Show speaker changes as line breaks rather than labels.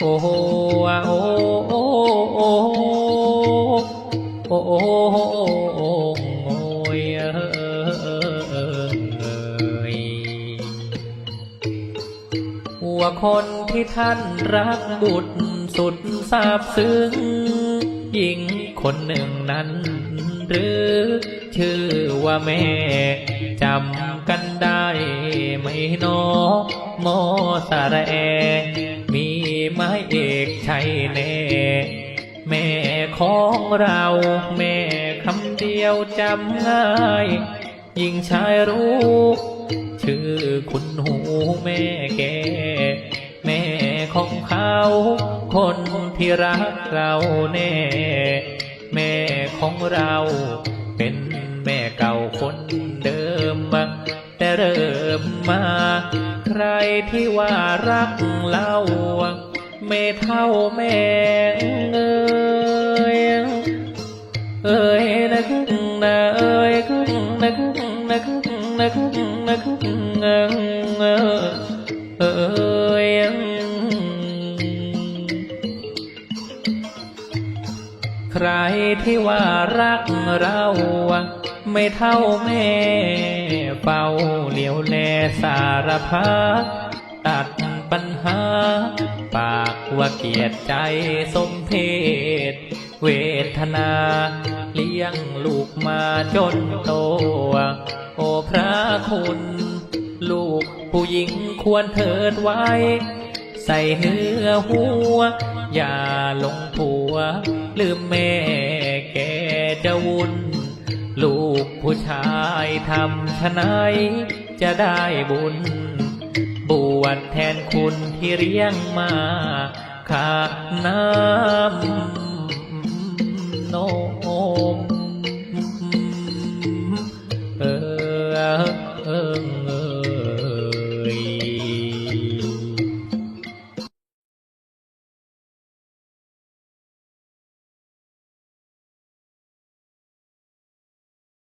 โอ้โหโอ้โอ้โอ้โอ้โอ้โอ้ยเอ้ยว่าคนที่ท่านรักบุตรสุดซาบซึ้งหญิงคนหนึ่งนั้นหรือชื่อว่าแม่จำกันได้ไหมนอโมสระแอ ไม้เอกใช่แน่แม่ของเรา แม่คำเดียวจำง่ายยิ่งชายรู้ ชื่อคุณหูแม่แก แม่ของเขา คนที่รักเราแน่ แม่ของเราเป็นแม่เก่าคนเดิมมาแต่เริ่มมา ใครที่ว่ารักเรา ไม่เท่าแม่เอ้ยเอ้ยนะกึ่งนะเอ้ยกึ่งนะกึ่งนะกึ่งนะกึ่งนะกึ่งเออเอ้ยใครที่ว่ารักเราไม่เท่าแม่เฝ้าเหลียวแลสารพัดตัดปัญหา ปากว่าเกียดใจสมเพศ เวทนา เลี้ยงลูกมาจนโต โอพระคุณ ลูกผู้หญิงควรเถิดไว้ ใส่เนื้อหัว อย่าลงผัว ลืมแม่แกจะวุ่นลูกผู้ชายทำชะไหนจะได้บุญ วดแทนคุณที่เลี้ยงมาขาน้ำโน